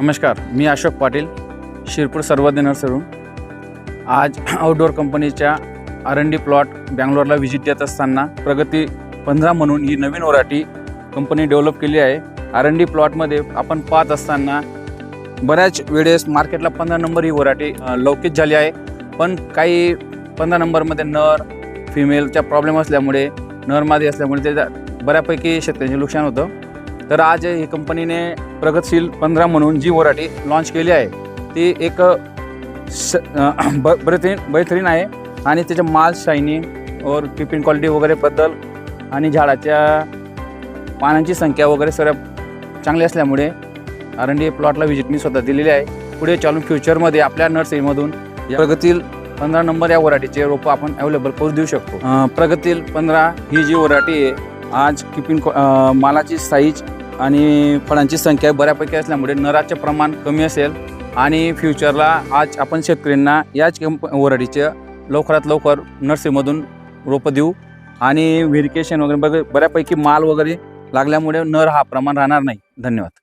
नमस्कार मी अशोक पाटील शिरपूर सर्वज्ञ नर्सरून आज आउटडोअर कंपनीच्या आर एन डी प्लॉट बँगलोरला व्हिजिट देत असताना प्रगती पंधरा म्हणून ही नवीन वराठी कंपनी डेव्हलप केली आहे. आर एन डी प्लॉटमध्ये आपण पाहत असताना बऱ्याच वेळेस मार्केटला पंधरा नंबर ही वराठी लौकिक झाली आहे. पण काही पंधरा नंबरमध्ये नर फिमेलचा प्रॉब्लेम असल्यामुळे नरमादी असल्यामुळे त्याच्या बऱ्यापैकी शेतकऱ्यांचे नुकसान होतं. तर आज ही कंपनीने प्रगतशील पंधरा म्हणून जी वराठी लॉन्च केली आहे ती एक स ब बेहतरीन बेहतरीन आहे. आणि त्याच्या माल शायनिंग और टिफिन क्वालिटी वगैरेबद्दल आणि झाडाच्या पानांची संख्या वगैरे सर्व चांगली असल्यामुळे आर प्लॉटला व्हिजिट मी स्वतः दिलेली आहे. पुढे चालून फ्युचरमध्ये आपल्या नर्सरीमधून प्रगतील पंधरा नंबर या वराठीचे रोपं आपण अवेलेबल करून देऊ शकतो. प्रगतील पंधरा ही जी वराठी आहे आज किपिंग मालाची साईज आणि फळांची संख्या बऱ्यापैकी असल्यामुळे नराचे प्रमाण कमी असेल. आणि फ्युचरला आज आपण शेतकऱ्यांना याच कंप वराठीच्या लवकरात लवकर नर्सरीमधून रोपं देऊ. आणि व्हेरिकेशन वगैरे बघ बऱ्यापैकी माल वगैरे लागल्यामुळे नर हा प्रमाण राहणार नाही. धन्यवाद.